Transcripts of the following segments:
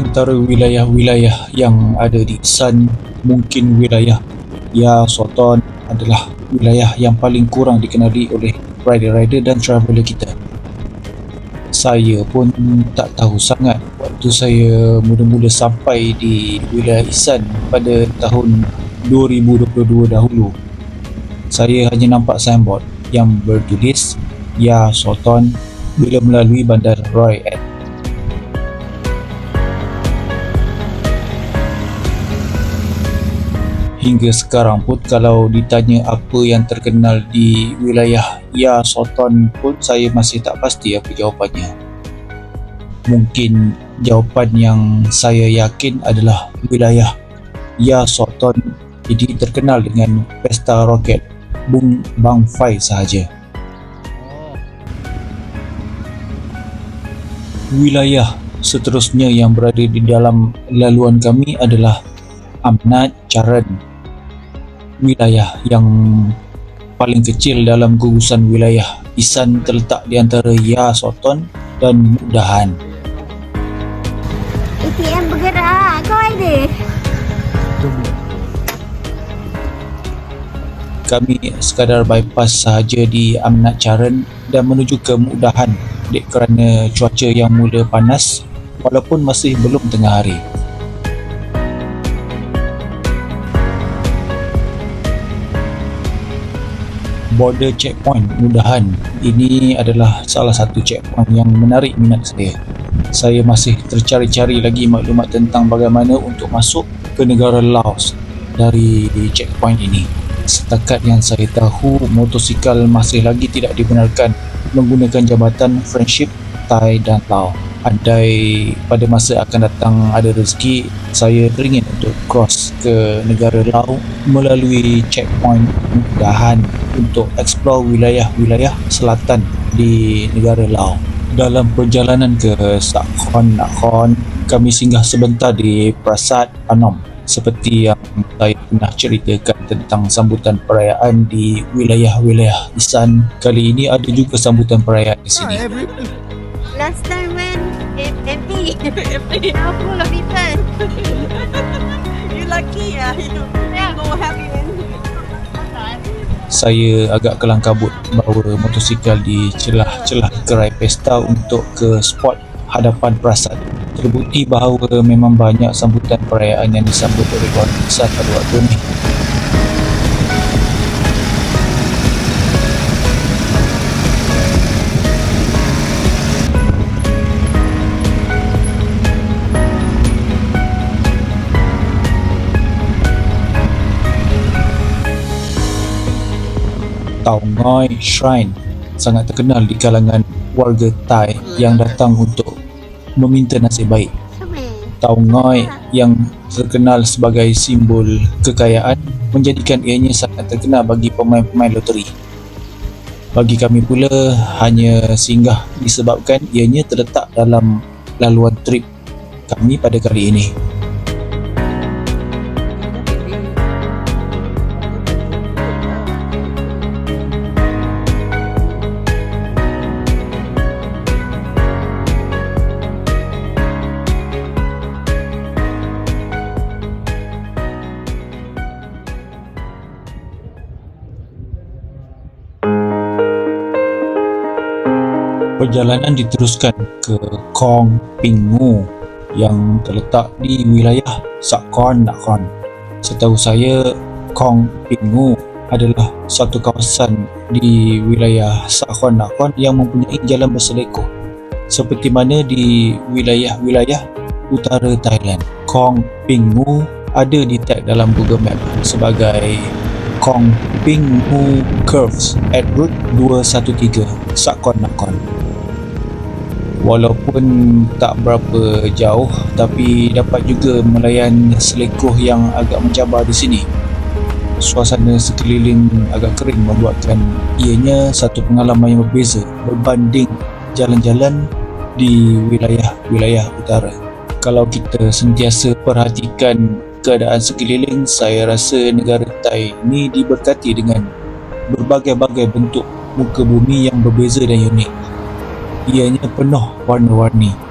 antara wilayah-wilayah yang ada di Isan mungkin wilayah Ya Sultan adalah wilayah yang paling kurang dikenali oleh rider-rider dan traveller kita. Saya pun tak tahu sangat waktu saya mula-mula sampai di wilayah Isan pada tahun 2022 dahulu. Saya hanya nampak signboard yang bertulis Ya Sultan bila melalui bandar Roy at hingga sekarang pun kalau ditanya apa yang terkenal di wilayah Ya Sultan pun saya masih tak pasti apa jawapannya. Mungkin jawapan yang saya yakin adalah wilayah Ya Sultan jadi terkenal dengan pesta roket Bung Bang Fai sahaja. Wilayah seterusnya yang berada di dalam laluan kami adalah Amnat Charan wilayah yang paling kecil dalam gugusan wilayah Isan terletak di antara Ya Soton dan Mudahan. ATM bergerak. Kau ada? Kami sekadar bypass sahaja di Amnat Charan dan menuju ke Mudahan dek kerana cuaca yang mula panas walaupun masih belum tengah hari. Border checkpoint mudahan ini adalah salah satu checkpoint yang menarik minat saya. Saya masih tercari-cari lagi maklumat tentang bagaimana untuk masuk ke negara Laos dari checkpoint ini. Setakat yang saya tahu motosikal masih lagi tidak dibenarkan menggunakan jabatan friendship Thai dan Laos andai pada masa akan datang ada rezeki saya teringin untuk cross ke negara Laos melalui checkpoint mudahan untuk explore wilayah-wilayah selatan di negara Laos dalam perjalanan ke Sakhon Nakhon kami singgah sebentar di Prasat Anom. Seperti yang saya pernah ceritakan tentang sambutan perayaan di wilayah-wilayah Isan kali ini ada juga sambutan perayaan di sini. Last time when Now full of people. You lucky ya. You Yeah. go happy when saya agak kelang kabut bawa motosikal di celah-celah gerai pesta untuk ke spot hadapan prasat. Terbukti bahawa memang banyak sambutan perayaan yang disambut oleh keluarga besar pada waktu ini. Tau Ngoi Shrine sangat terkenal di kalangan warga Thai yang datang untuk meminta nasib baik. Sama. Tau Ngoi yang terkenal sebagai simbol kekayaan menjadikan ianya sangat terkenal bagi pemain-pemain loteri. Bagi kami pula hanya singgah disebabkan ianya terletak dalam laluan trip kami pada kali ini. Perjalanan diteruskan ke Kong Pingu yang terletak di wilayah Sakon Nakhon. Setahu saya, Kong Pingu adalah satu kawasan di wilayah Sakon Nakhon yang mempunyai jalan berselekoh seperti mana di wilayah-wilayah utara Thailand. Kong Pingu ada di tag dalam Google Map sebagai Kong Pingu Curves at Route 213 Sakon Nakhon walaupun tak berapa jauh tapi dapat juga melayan selekoh yang agak mencabar di sini. Suasana sekeliling agak kering membuatkan ianya satu pengalaman yang berbeza berbanding jalan-jalan di wilayah-wilayah utara. Kalau kita sentiasa perhatikan keadaan sekeliling saya rasa negara Thai ini diberkati dengan berbagai-bagai bentuk muka bumi yang berbeza dan unik ianya penuh warna-warni.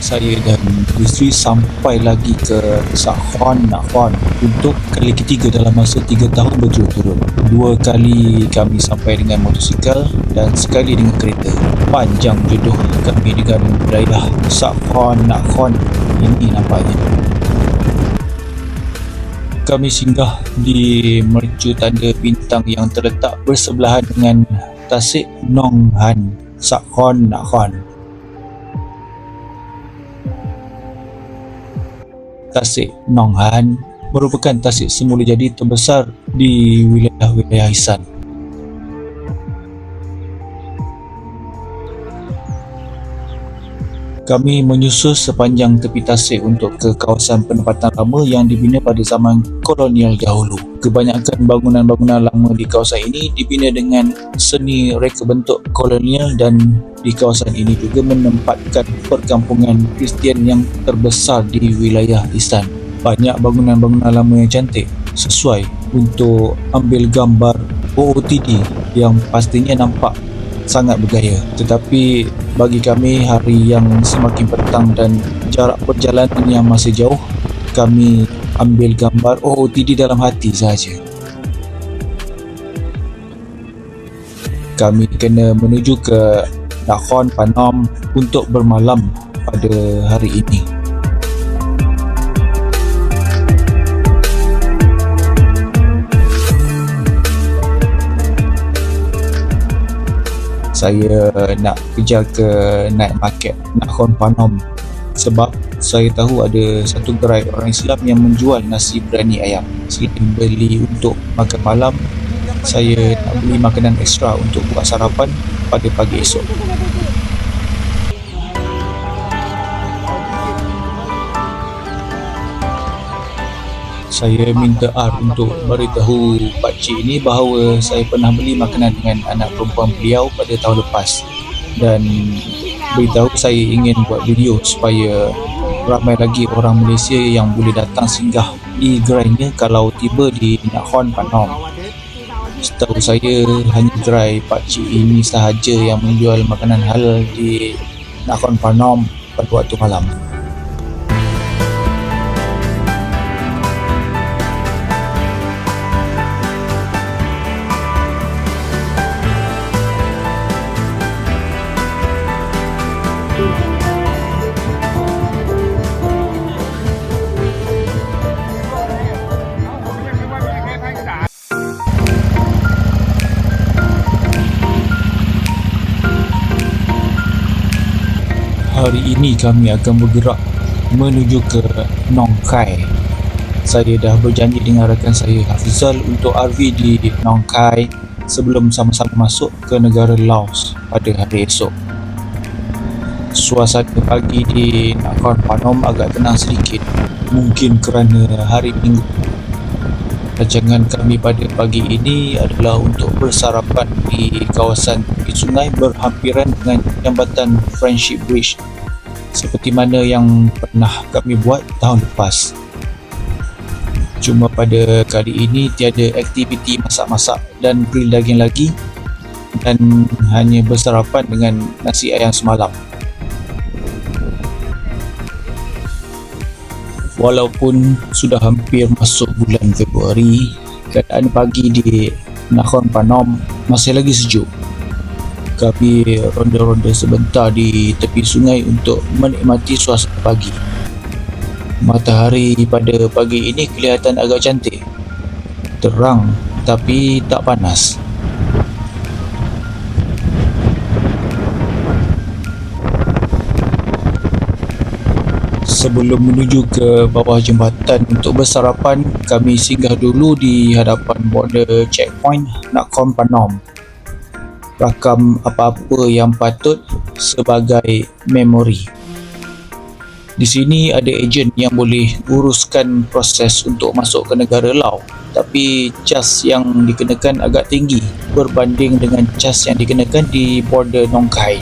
Saya dan isteri sampai lagi ke Sakhon Nakhon untuk kali ketiga dalam masa tiga tahun berturut-turut. Dua kali kami sampai dengan motosikal dan sekali dengan kereta. Panjang jodoh kami dengan wilayah Sakhon Nakhon ini nampaknya. Kami singgah di mercu tanda bintang yang terletak bersebelahan dengan Tasik Nong Han Sakhon Nakhon. Tasik Nong Han merupakan tasik semula jadi terbesar di wilayah-wilayah Isan. Kami menyusus sepanjang tepi tasik untuk ke kawasan penempatan lama yang dibina pada zaman kolonial dahulu. Kebanyakan bangunan-bangunan lama di kawasan ini dibina dengan seni reka bentuk kolonial dan di kawasan ini juga menempatkan perkampungan Kristian yang terbesar di wilayah Isan. Banyak bangunan-bangunan lama yang cantik sesuai untuk ambil gambar OOTD yang pastinya nampak sangat bergaya tetapi bagi kami hari yang semakin petang dan jarak perjalanan yang masih jauh kami ambil gambar OOTD dalam hati sahaja. Kami kena menuju ke Nakhon Panom untuk bermalam pada hari ini saya nak kejar ke night market Nakhon Panom. Sebab saya tahu ada satu gerai orang Islam yang menjual nasi berani ayam. Selain beli untuk makan malam saya nak beli makanan ekstra untuk buat sarapan pada pagi esok saya minta R untuk beritahu pakcik ini bahawa saya pernah beli makanan dengan anak perempuan beliau pada tahun lepas. Dan beritahu saya ingin buat video supaya ramai lagi orang Malaysia yang boleh datang singgah di gerainya kalau tiba di Nakhon Panom setahu saya hanya gerai pakcik ini sahaja yang menjual makanan halal di Nakhon Panom pada waktu malam hari ini kami akan bergerak menuju ke Nong Khai. Saya dah berjanji dengan rakan saya Hafizal untuk RV di Nong Khai sebelum sama-sama masuk ke negara Laos pada hari esok. Suasana pagi di Nakhon Panom agak tenang sedikit mungkin kerana hari minggu. Rancangan kami pada pagi ini adalah untuk bersarapan di kawasan tepi sungai berhampiran dengan jambatan Friendship Bridge seperti mana yang pernah kami buat tahun lepas. Cuma pada kali ini tiada aktiviti masak-masak dan grill daging lagi dan hanya bersarapan dengan nasi ayam semalam. Walaupun sudah hampir masuk bulan Februari, keadaan pagi di Nakhon Panom masih lagi sejuk. Kami ronda-ronda sebentar di tepi sungai untuk menikmati suasana pagi. Matahari pada pagi ini kelihatan agak cantik. Terang tapi tak panas. Sebelum menuju ke bawah jambatan untuk bersarapan, kami singgah dulu di hadapan border checkpoint Nakhon Panom. Rakam apa-apa yang patut sebagai memori. Di sini ada ejen yang boleh uruskan proses untuk masuk ke negara Laos. Tapi cas yang dikenakan agak tinggi berbanding dengan cas yang dikenakan di border Nong Khai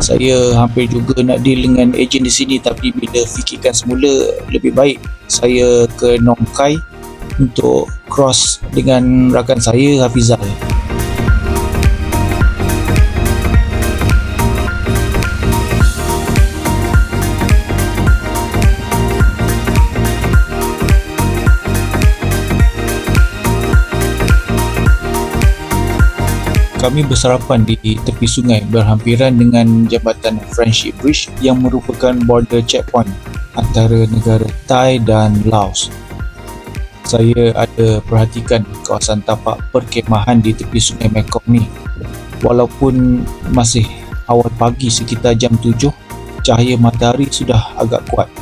saya hampir juga nak deal dengan ejen di sini tapi bila fikirkan semula lebih baik saya ke Nong Khai untuk cross dengan rakan saya Hafizal Kami bersarapan di tepi sungai berhampiran dengan jambatan Friendship Bridge yang merupakan border checkpoint antara negara Thai dan Laos. Saya ada perhatikan kawasan tapak perkemahan di tepi sungai Mekong ni. Walaupun masih awal pagi sekitar jam 7, cahaya matahari sudah agak kuat.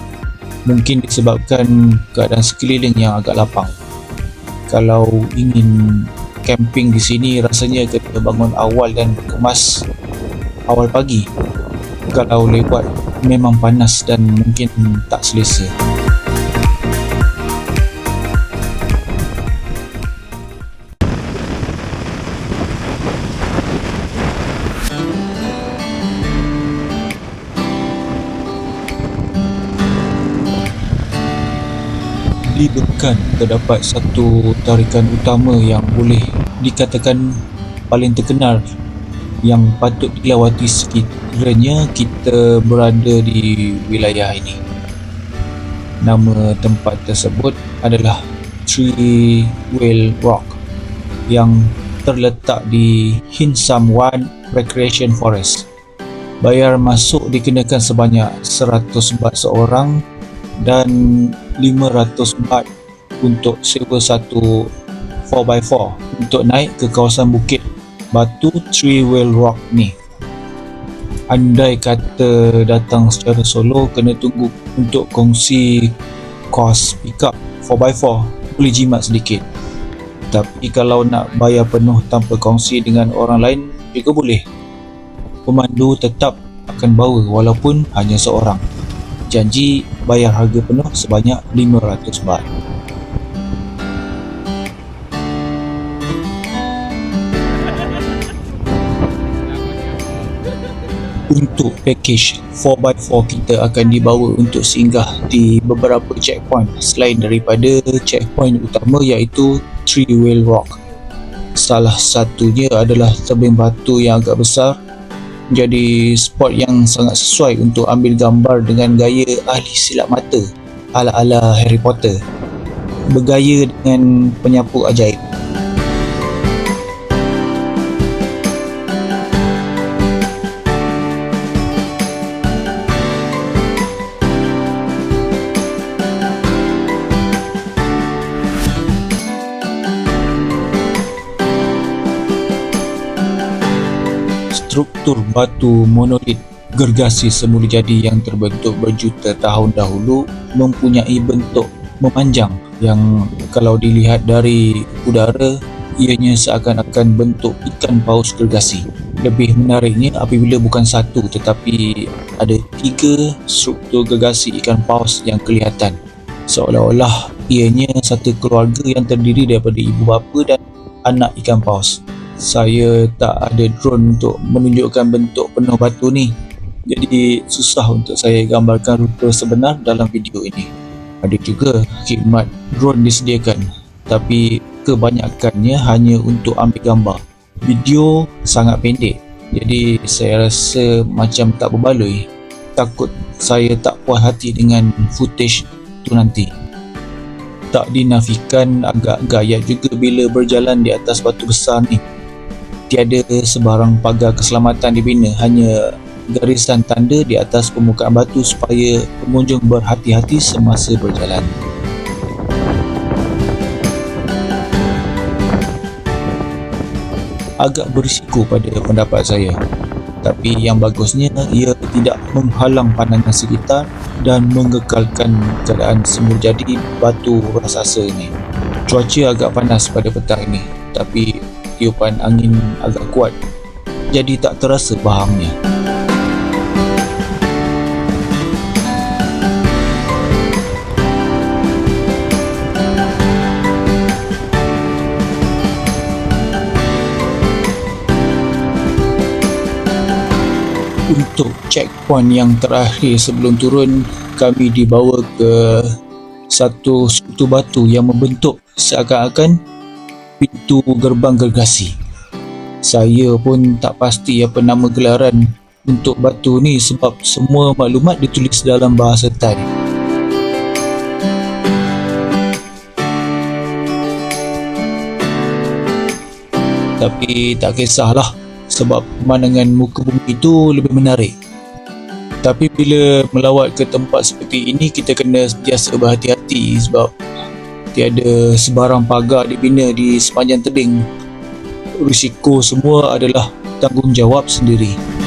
Mungkin disebabkan keadaan sekeliling yang agak lapang. Kalau ingin camping di sini rasanya kena bangun awal dan berkemas awal pagi. Kalau lewat memang panas dan mungkin tak selesa. Di Bekan terdapat satu tarikan utama yang boleh dikatakan paling terkenal yang patut dilawati sekiranya kita berada di wilayah ini. Nama tempat tersebut adalah Three Whale Rock yang terletak di Hinsam Wan Recreation Forest. Bayar masuk dikenakan sebanyak 100 baht seorang dan 500 baht untuk sewa satu 4x4 untuk naik ke kawasan bukit batu Three Whale Rock ni. Andai kata datang secara solo kena tunggu untuk kongsi kos pickup 4x4 boleh jimat sedikit. Tapi kalau nak bayar penuh tanpa kongsi dengan orang lain juga boleh. Pemandu tetap akan bawa walaupun hanya seorang. Janji bayar harga penuh sebanyak 500 baht. Untuk package 4x4 kita akan dibawa untuk singgah di beberapa checkpoint selain daripada checkpoint utama iaitu Three Whale Rock. Salah satunya adalah tebing batu yang agak besar jadi spot yang sangat sesuai untuk ambil gambar dengan gaya ahli silap mata ala-ala Harry Potter. Bergaya dengan penyapu ajaib. Struktur batu monolit gergasi semula jadi yang terbentuk berjuta tahun dahulu mempunyai bentuk memanjang yang kalau dilihat dari udara ianya seakan-akan bentuk ikan paus gergasi. Lebih menariknya apabila bukan satu tetapi ada tiga struktur gergasi ikan paus yang kelihatan. Seolah-olah ianya satu keluarga yang terdiri daripada ibu bapa dan anak ikan paus saya tak ada drone untuk menunjukkan bentuk penuh batu ni. Jadi susah untuk saya gambarkan rupa sebenar dalam video ini. Ada juga khidmat drone disediakan tapi kebanyakannya hanya untuk ambil gambar. Video sangat pendek jadi saya rasa macam tak berbaloi. Takut saya tak puas hati dengan footage tu nanti. Tak dinafikan agak gayat juga bila berjalan di atas batu besar ni tiada sebarang pagar keselamatan dibina hanya garisan tanda di atas permukaan batu supaya pengunjung berhati-hati semasa berjalan. Agak berisiko pada pendapat saya tapi yang bagusnya ia tidak menghalang pandangan sekitar dan mengekalkan keadaan semula jadi batu raksasa ini. Cuaca agak panas pada petang ini tapi tiupan angin agak kuat. Jadi tak terasa bahangnya. Untuk checkpoint yang terakhir sebelum turun kami dibawa ke satu struktur batu yang membentuk seakan-akan pintu gerbang gergasi. Saya pun tak pasti apa nama gelaran untuk batu ni sebab semua maklumat ditulis dalam bahasa Thai. Tapi tak kisahlah sebab pemandangan muka bumi itu lebih menarik. Tapi bila melawat ke tempat seperti ini kita kena sentiasa berhati-hati sebab tiada sebarang pagar dibina di sepanjang tebing. Risiko semua adalah tanggungjawab sendiri.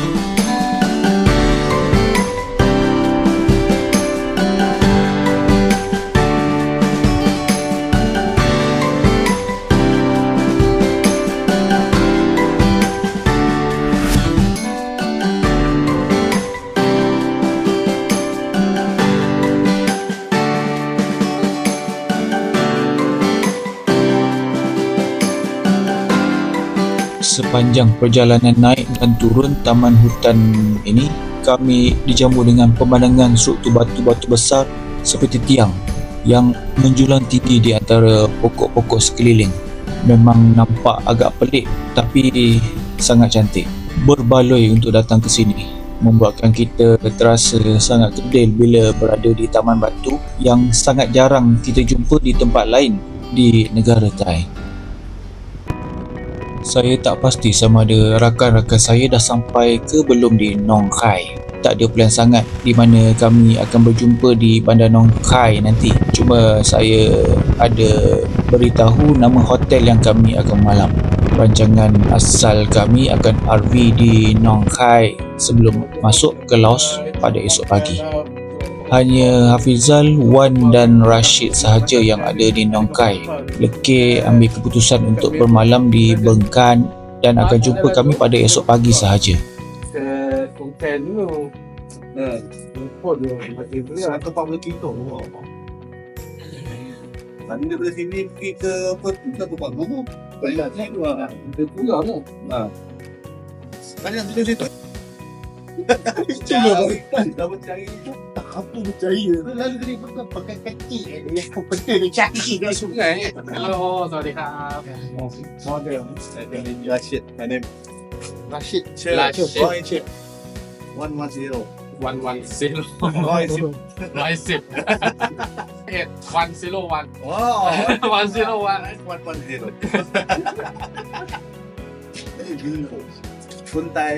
Sepanjang perjalanan naik dan turun taman hutan ini, kami dijamu dengan pemandangan struktur batu-batu besar seperti tiang yang menjulang tinggi di antara pokok-pokok sekeliling. Memang nampak agak pelik tapi sangat cantik. Berbaloi untuk datang ke sini membuatkan kita terasa sangat kedil bila berada di taman batu yang sangat jarang kita jumpa di tempat lain di negara Thai. Saya tak pasti sama ada rakan-rakan saya dah sampai ke belum di Nong Khai. Tak ada plan sangat di mana kami akan berjumpa di bandar Nong Khai nanti. Cuma saya ada beritahu nama hotel yang kami akan malam. Rancangan asal kami akan RV di Nong Khai sebelum masuk ke Laos pada esok pagi. Hanya Hafizal, Wan dan Rashid sahaja yang ada di Nong Khai. Lekir ambil keputusan untuk bermalam di Bengkan dan akan jumpa kami pada esok pagi sahaja. ke konten dulu. Nah, lupa dia mati tu. Satu pak berkita tu. Tadi daripada sini pergi ke apa tu satu pak mana? Banyak naik tu ah. Dia tu. Ha. Tadi yang tulis situ. Cuba tak percaya tu. Tak apa percaya. Lalu tadi pakai pakai kaki. Dia kau penting dia cari dia sungai. Hello, สวัสดีครับ Model. Rashid. My name. Rashid. Rashid. Roy Chip. One one zero. วันวันซีโร่ Roy Chip. ร้อยสิบเอ็ดวันซีโร่วัน Wow. วันซีโร่วัน One one zero. คนไทย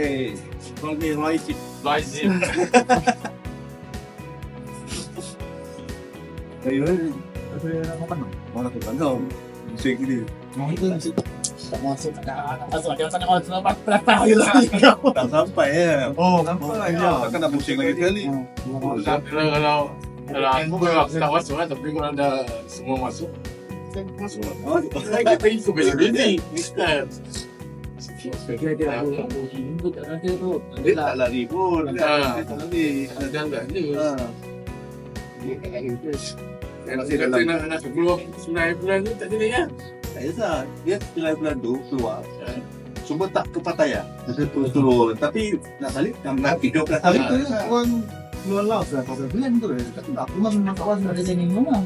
ต้องมีร้อยจิตร้อยสิบ Tak sampai ya. Oh, sampai. Ya. Takkan nak pusing lagi kali. kalau kalau kalau aku kalau tak masuk tapi semua masuk masuk. Oh, kita itu Mister. Dia tak lari pun. Ah. Dia tak lari. ada enggak ni Ha. Nak nak sebelum sembilan bulan ni tak jadi kan Tak kisah. Dia setelah bulan tu keluar. Cuma tak ke Pattaya. Terus turun. Tapi nak balik, nak nak hidup dah balik tu. Orang luar laut dah. Kau bulan tu. Tapi tak pernah memang kawan ada sini mana.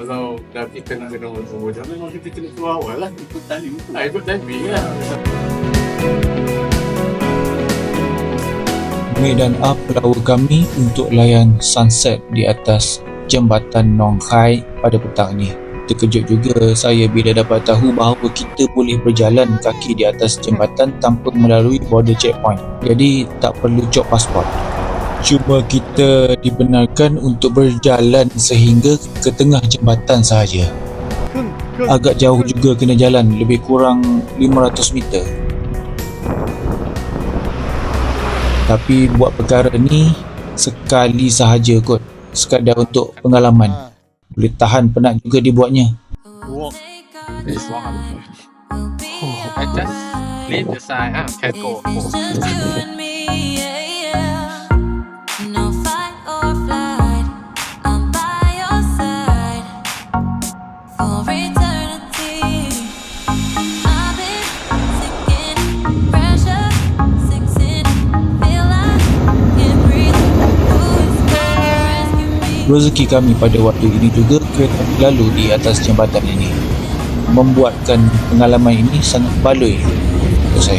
kalau dah kita nak kena orang semua jangan memang kita kena keluar awal lah Ikut tali tu. ah, ikut timing lah Medan up perahu kami untuk layan sunset di atas jambatan Nong Khai pada petang ini. Terkejut juga saya bila dapat tahu bahawa kita boleh berjalan kaki di atas jambatan tanpa melalui border checkpoint. Jadi tak perlu cop pasport. Cuma kita dibenarkan untuk berjalan sehingga ke tengah jambatan sahaja. Agak jauh juga kena jalan, lebih kurang 500 meter. Tapi buat perkara ni sekali sahaja kot. Sekadar untuk pengalaman. Boleh tahan penat juga dibuatnya. this one I just leave the side ah can go Rezeki kami pada waktu ini juga kereta lalu di atas jambatan ini. Membuatkan pengalaman ini sangat baloi untuk saya.